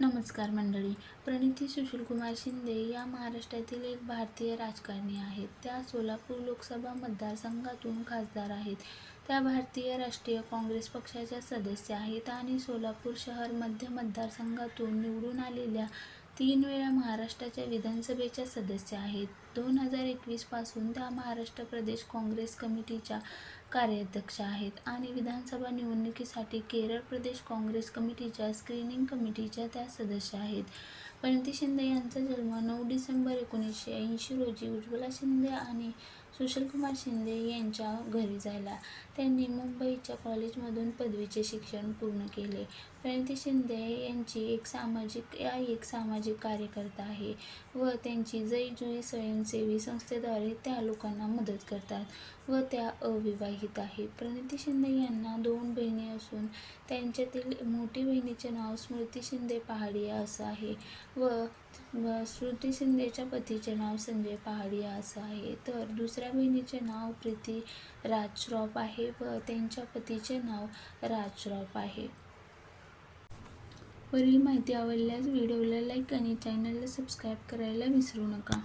नमस्कार मंडळी प्रणिती सुशीलकुमार शिंदे या महाराष्ट्रातील एक भारतीय राजकारणी आहेत. त्या सोलापूर लोकसभा मतदारसंघातून खासदार आहेत. त्या भारतीय राष्ट्रीय काँग्रेस पक्षाच्या सदस्य आहेत आणि सोलापूर शहर मध्य मतदारसंघातून निवडून आलेल्या तीन वेळा महाराष्ट्राच्या विधानसभेच्या सदस्य आहेत. दोन हजार एकवीसपासून त्या महाराष्ट्र प्रदेश काँग्रेस कमिटीच्या कार्याध्यक्ष आहेत आणि विधानसभा निवडणुकीसाठी केरळ प्रदेश काँग्रेस कमिटीच्या स्क्रीनिंग कमिटीच्या त्या सदस्य आहेत. प्रणिती शिंदे यांचा जन्म नऊ डिसेंबर एकोणीसशे ऐंशी रोजी उज्ज्वला शिंदे आणि सुशीलकुमार शिंदे यांच्या घरी झाला त्यांनी मुंबईच्या कॉलेजमधून पदवीचे शिक्षण पूर्ण केले. प्रणिती शिंदे यांची एक सामाजिक या एक सामाजिक कार्यकर्ता आहे व त्यांची जै जुई स्वयंसेवी संस्थेद्वारे त्या लोकांना मदत करतात व त्या अविवाहित आहेत. प्रणिती शिंदे यांना दोन बहिणी असून त्यांच्यातील मोठी बहिणीचे नाव स्मृती शिंदे पहाडिया असं आहे व श्रुती शिंदेच्या पतीचे नाव संजय पहाडिया असं आहे. तर दुसऱ्या बहिणीचे नाव प्रीती राज श्रॉफ आहे व त्यांच्या पतीचे नाव राज श्रॉफ आहे. वरील माहिती आवडल्यास व्हिडिओला लाईक आणि चॅनलला सबस्क्राईब करायला विसरू नका.